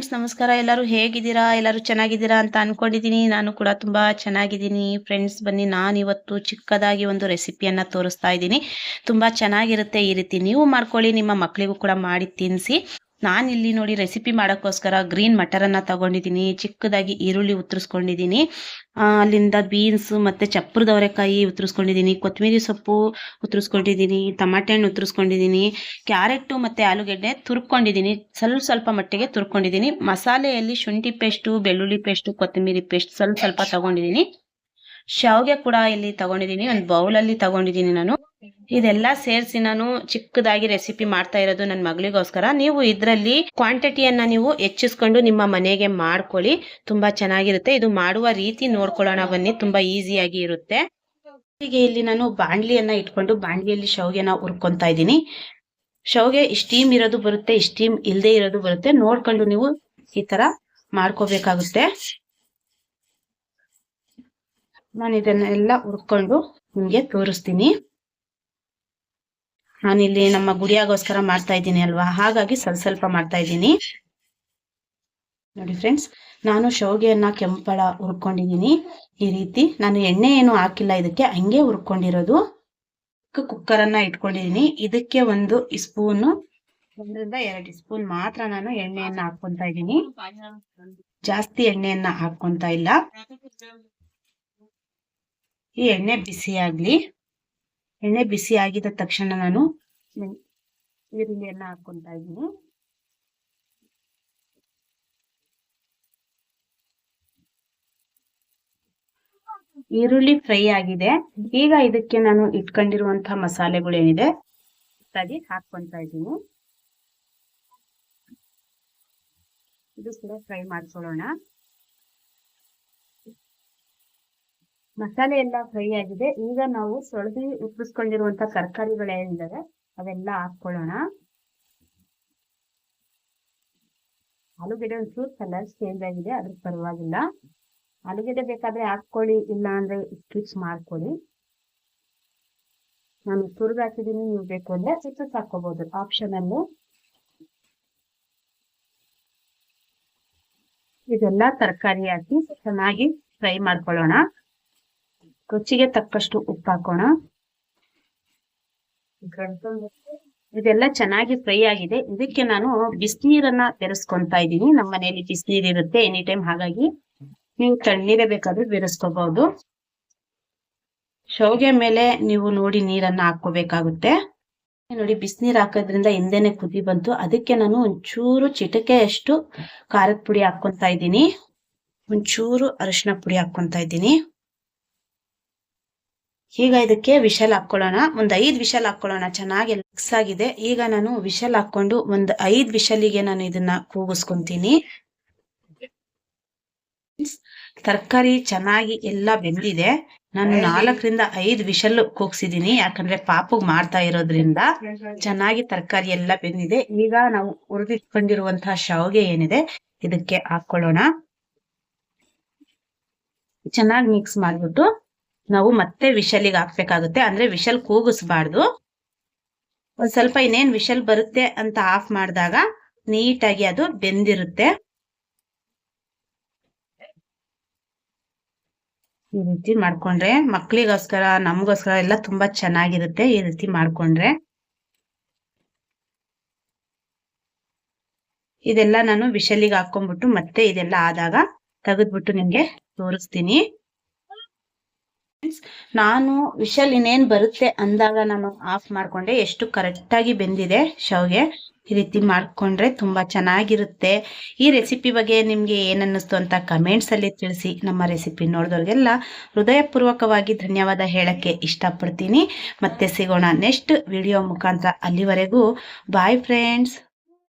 Friends ನಮಸ್ಕಾರ. ಎಲ್ಲರೂ ಹೇಗಿದ್ದೀರಾ? ಎಲ್ಲರೂ ಚೆನ್ನಾಗಿದ್ದೀರಾ ಅಂತ ಅಂದ್ಕೊಂಡಿದ್ದೀನಿ ನಾನು ಕೂಡ ತುಂಬಾ ಚೆನ್ನಾಗಿದ್ದೀನಿ. ಫ್ರೆಂಡ್ಸ್ ಬನ್ನಿ. ನಾನು ಇವತ್ತು ಚಿಕ್ಕದಾಗಿ ಒಂದು ರೆಸಿಪಿಯನ್ನು ತೋರಿಸ್ತಾ ಇದ್ದೀನಿ. ತುಂಬಾ ಚೆನ್ನಾಗಿರುತ್ತೆ ಈ ರೀತಿ. ನೀವು ಮಾಡ್ಕೊಳ್ಳಿ. ನಿಮ್ಮ ಮಕ್ಕಳಿಗೂ ಕೂಡ ಮಾಡಿ ತಿನ್ನಿಸಿ ನಾನು ಇಲ್ಲಿ ನೋಡಿ ರೆಸಿಪಿ ಮಾಡೋಕ್ಕೋಸ್ಕರ ಗ್ರೀನ್ ಮಟರನ್ನ ತಗೊಂಡಿದ್ದೀನಿ, ಚಿಕ್ಕದಾಗಿ ಈರುಳ್ಳಿ ಉತ್ತರಿಸ್ಕೊಂಡಿದ್ದೀನಿ. ಅಲ್ಲಿಂದ ಬೀನ್ಸ್ ಮತ್ತೆ ಚಪ್ಪರದವರೆಕಾಯಿ ಉತ್ತರಿಸ್ಕೊಂಡಿದ್ದೀನಿ ಕೊತ್ತಂಬರಿ ಸೊಪ್ಪು ಉತ್ತರಿಸ್ಕೊಂಡಿದ್ದೀನಿ, ಟಮಾಟೆ ಹಣ್ಣು ಉತ್ತರಿಸ್ಕೊಂಡಿದ್ದೀನಿ ಕ್ಯಾರೆಟ್ ಮತ್ತೆ ಆಲೂಗೆಡ್ಡೆ ತುರ್ಕೊಂಡಿದ್ದೀನಿ, ಸ್ವಲ್ಪ ಸ್ವಲ್ಪ ಮಟ್ಟಿಗೆ ತುರ್ಕೊಂಡಿದ್ದೀನಿ. ಮಸಾಲೆಯಲ್ಲಿ ಶುಂಠಿ ಪೇಸ್ಟು, ಬೆಳ್ಳುಳ್ಳಿ ಪೇಸ್ಟು ಕೊತ್ತಂಬರಿ ಪೇಸ್ಟ್ ಸ್ವಲ್ಪ ಸ್ವಲ್ಪ ತಗೊಂಡಿದ್ದೀನಿ. ಶಾವ್ಗೆ ಕೂಡ ಇಲ್ಲಿ ತಗೊಂಡಿದ್ದೀನಿ ಒಂದು ಬೌಲಲ್ಲಿ ತಗೊಂಡಿದ್ದೀನಿ ನಾನು. ಇದೆಲ್ಲ ಸೇರಿಸಿ ನಾನು ಚಿಕ್ಕದಾಗಿ ರೆಸಿಪಿ ಮಾಡ್ತಾ ಇರೋದು ನನ್ನ ಮಗಳಿಗೋಸ್ಕರ. ನೀವು ಇದರಲ್ಲಿ ಕ್ವಾಂಟಿಟಿಯನ್ನ ನೀವು ಹೆಚ್ಚಿಸ್ಕೊಂಡು ನಿಮ್ಮ ಮನೆಗೆ ಮಾಡ್ಕೊಳ್ಳಿ, ತುಂಬಾ ಚೆನ್ನಾಗಿರುತ್ತೆ. ಇದು ಮಾಡುವ ರೀತಿ ನೋಡ್ಕೊಳ್ಳೋಣ ಬನ್ನಿ, ತುಂಬಾ ಈಸಿಯಾಗಿ ಇರುತ್ತೆ. ಹೀಗೆ ಇಲ್ಲಿ ನಾನು ಬಾಣ್ಲಿಯನ್ನ ಇಟ್ಕೊಂಡು ಬಾಣ್ಲಿಯಲ್ಲಿ ಶೌಗೆನ ಹುರ್ಕೊಂತಾ ಇದ್ದೀನಿ. ಶೌಗೆ ಸ್ಟೀಮ್ ಇರೋದು ಬರುತ್ತೆ ಇಷ್ಟೀಮ್ ಇಲ್ಲದೆ ಇರೋದು ಬರುತ್ತೆ. ನೋಡ್ಕೊಂಡು ನೀವು ಈ ತರ ಮಾಡ್ಕೋಬೇಕಾಗುತ್ತೆ. ನಾನು ಇದನ್ನೆಲ್ಲ ಹುರ್ಕೊಂಡು ನಿಮ್ಗೆ ತೋರಿಸ್ತೀನಿ. ನಾನಿಲ್ಲಿ ನಮ್ಮ ಗುಡಿಯಾಗೋಸ್ಕರ ಮಾಡ್ತಾ ಇದ್ದೀನಿ ಅಲ್ವಾ? ಹಾಗಾಗಿ ಸ್ವಲ್ಪ ಸ್ವಲ್ಪ ಮಾಡ್ತಾ ಇದ್ದೀನಿ. ನೋಡಿ ಫ್ರೆಂಡ್ಸ್ ನಾನು ಶೋಗೆಯನ್ನ ಕೆಂಪಳ ಹುರ್ಕೊಂಡಿದ್ದೀನಿ. ಈ ರೀತಿ ನಾನು ಎಣ್ಣೆ ಏನು ಹಾಕಿಲ್ಲ, ಇದಕ್ಕೆ ಹಂಗೆ ಹುರ್ಕೊಂಡಿರೋದು. ಕುಕ್ಕರ್ ಅನ್ನ ಇಟ್ಕೊಂಡಿದ್ದೀನಿ. ಇದಕ್ಕೆ ಒಂದು ಸ್ಪೂನ್ ಒಂದರಿಂದ ಎರಡು ಸ್ಪೂನ್ ಮಾತ್ರ ನಾನು ಎಣ್ಣೆಯನ್ನ ಹಾಕೊಂತ ಇದ್ದೀನಿ. ಜಾಸ್ತಿ ಎಣ್ಣೆಯನ್ನ ಹಾಕೊಂತ ಇಲ್ಲ. ಈ ಎಣ್ಣೆ ಬಿಸಿ ಆಗ್ಲಿ, ಎಣ್ಣೆ ಬಿಸಿ ಆಗಿದ ತಕ್ಷಣ ನಾನು ಈರುಳ್ಳಿಯನ್ನು ಹಾಕೊಂತ ಇದ್ದೀನಿ. ಈರುಳ್ಳಿ ಫ್ರೈ ಆಗಿದೆ. ಈಗ ಇದಕ್ಕೆ ನಾನು ಇಟ್ಕೊಂಡಿರುವಂತಹ ಮಸಾಲೆಗಳೇನಿದೆ ಅದಾಗಿ ಹಾಕೊಂತ ಇದ್ದೀನಿ. ಇದು ಕೂಡ ಫ್ರೈ ಮಾಡ್ಕೊಳ್ಳೋಣ. ಮಸಾಲೆ ಎಲ್ಲ ಫ್ರೈ ಆಗಿದೆ. ಈಗ ನಾವು ಸೊಳದಿ ಉಪ್ಪಿಸ್ಕೊಂಡಿರುವಂತ ತರಕಾರಿಗಳೇನಿದ್ದಾವೆ ಅವೆಲ್ಲ ಹಾಕೊಳ್ಳೋಣ ಆಲೂಗೆಡ್ಡೆ ಒಂಚೂರು ಕಲರ್ ಚೇಂಜ್ ಆಗಿದೆ, ಅದ್ರ ಪರವಾಗಿಲ್ಲ. ಆಲೂಗೆಡ್ಡೆ ಬೇಕಾದ್ರೆ ಹಾಕ್ಕೊಳ್ಳಿ ಇಲ್ಲ ಅಂದ್ರೆ ಮಾಡ್ಕೊಳ್ಳಿ. ನಾನು ತುರ್ದು ಹಾಕಿದೀನಿ ನೀವು ಬೇಕು ಅಂದ್ರೆ ಚಿಕ್ಕಸ್ ಹಾಕೋಬಹುದು ಆಪ್ಷನ್ ಅಲ್ಲಿ. ಇದೆಲ್ಲ ತರಕಾರಿ ಹಾಕಿ ಚೆನ್ನಾಗಿ ಫ್ರೈ ಮಾಡ್ಕೊಳ್ಳೋಣ. ರುಚಿಗೆ ತಕ್ಕಷ್ಟು ಉಪ್ಪು ಹಾಕೋಣ. ಇದೆಲ್ಲ ಚೆನ್ನಾಗಿ ಫ್ರೈ ಆಗಿದೆ. ಇದಕ್ಕೆ ನಾನು ಬಿಸಿನೀರನ್ನ ಬೆರೆಸ್ಕೊಂತಾ ಇದ್ದೀನಿ. ನಮ್ಮ ಮನೆಯಲ್ಲಿ ಬಿಸಿನೀರ್ ಇರುತ್ತೆ ಎನಿ ಟೈಮ್ ಹಾಗಾಗಿ ನೀವು ತಣ್ಣೀರೇ ಬೇಕಾದ್ರೆ ಬೆರೆಸ್ಕೋಬಹುದು ಶೋಗೆ ಮೇಲೆ ನೀವು ನೋಡಿ ನೀರನ್ನ ಹಾಕೋಬೇಕಾಗುತ್ತೆ ನೋಡಿ, ಬಿಸಿನೀರ್ ಹಾಕೋದ್ರಿಂದ ಹಿಂದೆನೆ ಕುದಿ ಬಂತು. ಅದಕ್ಕೆ ನಾನು ಒಂಚೂರು ಚಿಟಕೆಯಷ್ಟು ಖಾರದ ಪುಡಿ ಹಾಕೊಂತ ಇದ್ದೀನಿ. ಒಂಚೂರು ಅರಿಶಿನ ಪುಡಿ ಹಾಕೊಂತ ಇದ್ದೀನಿ. ಈಗ ಇದಕ್ಕೆ ವಿಶಲ್ ಹಾಕೊಳ್ಳೋಣ ಒಂದ್ ಐದ್ ವಿಶಲ್ ಹಾಕೊಳ್ಳೋಣ ಚೆನ್ನಾಗಿ ಮಿಕ್ಸ್ ಆಗಿದೆ. ಈಗ ನಾನು ವಿಶಲ್ ಹಾಕೊಂಡು ಒಂದ್ ಐದ್ ವಿಶಲಿಗೆ ನಾನು ಇದನ್ನ ಕೂಗಿಸ್ಕೊಂತೀನಿ. ತರಕಾರಿ ಚೆನ್ನಾಗಿ ಎಲ್ಲ ಬೆಂದಿದೆ. ನಾನು ನಾಲ್ಕರಿಂದ ಐದ್ ವಿಶಲ್ ಕೂಗ್ಸಿದೀನಿ. ಯಾಕಂದ್ರೆ ಪಾಪುಗ್ ಮಾಡ್ತಾ ಇರೋದ್ರಿಂದ ಚೆನ್ನಾಗಿ ತರಕಾರಿ ಎಲ್ಲ ಬೆಂದಿದೆ. ಈಗ ನಾವು ಹುರಿದಿಟ್ಕೊಂಡಿರುವಂತಹ ಶಾವ್ಗೆ ಏನಿದೆ, ಇದಕ್ಕೆ ಹಾಕೊಳ್ಳೋಣ ಚೆನ್ನಾಗಿ ಮಿಕ್ಸ್ ಮಾಡ್ಬಿಟ್ಟು ನಾವು ಮತ್ತೆ ವಿಷಲಿಗೆ ಹಾಕ್ಬೇಕಾಗುತ್ತೆ. ಅಂದ್ರೆ ವಿಷಲ್ ಕೂಗಿಸ್ಬಾರ್ದು. ಒಂದ್ ಸ್ವಲ್ಪ ಇನ್ನೇನ್ ವಿಷಲ್ ಬರುತ್ತೆ ಅಂತ ಆಫ್ ಮಾಡಿದಾಗ ನೀಟಾಗಿ ಅದು ಬೆಂದಿರುತ್ತೆ. ಈ ರೀತಿ ಮಾಡ್ಕೊಂಡ್ರೆ ಮಕ್ಳಿಗೋಸ್ಕರ, ನಮಗೋಸ್ಕರ ಎಲ್ಲ ತುಂಬಾ ಚೆನ್ನಾಗಿರುತ್ತೆ ಈ ರೀತಿ ಮಾಡ್ಕೊಂಡ್ರೆ. ಇದೆಲ್ಲ ನಾನು ವಿಷಲಿಗೆ ಹಾಕೊಂಡ್ಬಿಟ್ಟು ಮತ್ತೆ ಇದೆಲ್ಲ ಆದಾಗ ತೆಗೆದ್ಬಿಟ್ಟು ನಿಮ್ಗೆ ತೋರಿಸ್ತೀನಿ. ನಾನು ವಿಶಲ್ ಇನ್ನೇನ್ ಬರುತ್ತೆ ಅಂದಾಗ ನಾನು ಆಫ್ ಮಾಡ್ಕೊಂಡೆ. ಎಷ್ಟು ಕರೆಕ್ಟಾಗಿ ಬೆಂದಿದೆ ಶಾವ್ಗೆ. ಈ ರೀತಿ ಮಾಡಿಕೊಂಡ್ರೆ ತುಂಬಾ ಚೆನ್ನಾಗಿರುತ್ತೆ. ಈ ರೆಸಿಪಿ ಬಗ್ಗೆ ನಿಮಗೆ ಏನನ್ನಿಸ್ತು ಅಂತ ಕಮೆಂಟ್ಸಲ್ಲಿ ತಿಳಿಸಿ. ನಮ್ಮ ರೆಸಿಪಿ ನೋಡಿದವ್ರಿಗೆಲ್ಲ ಹೃದಯಪೂರ್ವಕವಾಗಿ ಧನ್ಯವಾದ ಹೇಳಕ್ಕೆ ಇಷ್ಟಪಡ್ತೀನಿ. ಮತ್ತೆ ಸಿಗೋಣ ನೆಕ್ಸ್ಟ್ ವಿಡಿಯೋ ಮುಖಾಂತರ. ಅಲ್ಲಿವರೆಗೂ ಬಾಯ್ ಫ್ರೆಂಡ್ಸ್